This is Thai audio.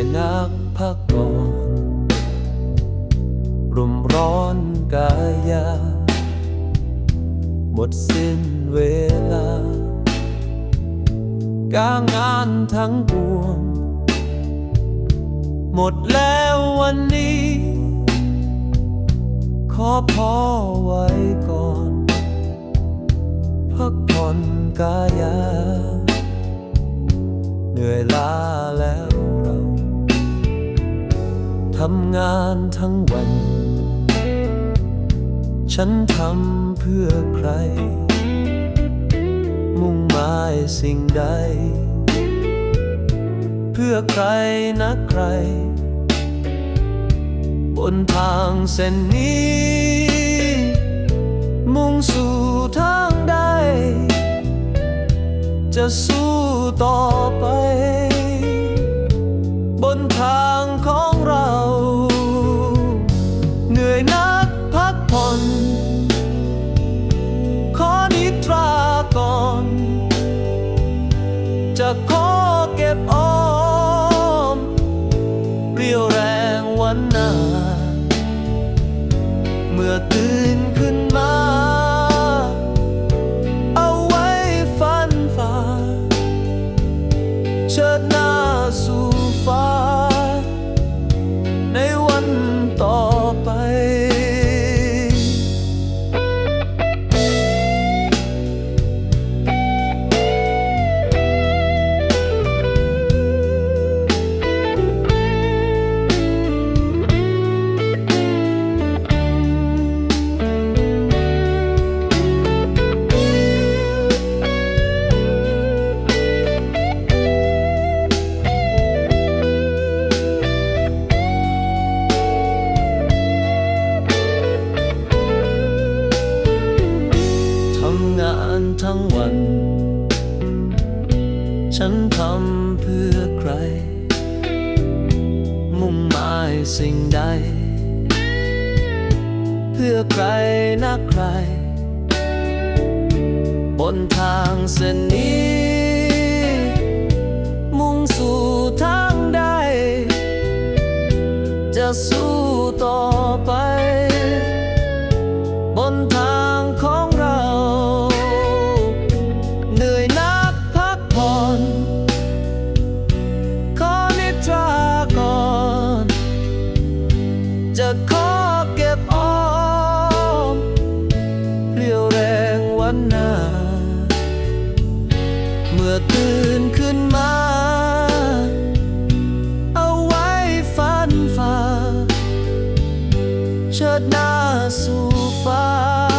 อยนักพักก่อนรุมร้อนกายา หมดสิ้นเวลา การงานทั้งปวง หมดแล้ววันนี้ ขอพอไว้ก่อน พักผ่อนกายา เหนื่อยล้าแล้ว ทำงานทั้งวัน ฉันทำเพื่อใคร มุ่งหมายสิ่งใด เพื่อใครนะใคร บนทางเส้นนี้ มุ่งสู่ทางใด จะสู้ต่อไป จะขอเก็บออม เรียวแรงวันหน้า เมื่อตื่น ทั้งวัน ฉันทำเพื่อใคร มุ่งหมายสิ่งใด เพื่อใครนะใคร บนทางเส้นนี้ อตื่นขึ้นมา เอาไว้ฝันฝ่าเชิดหน้าสู่ฟ้า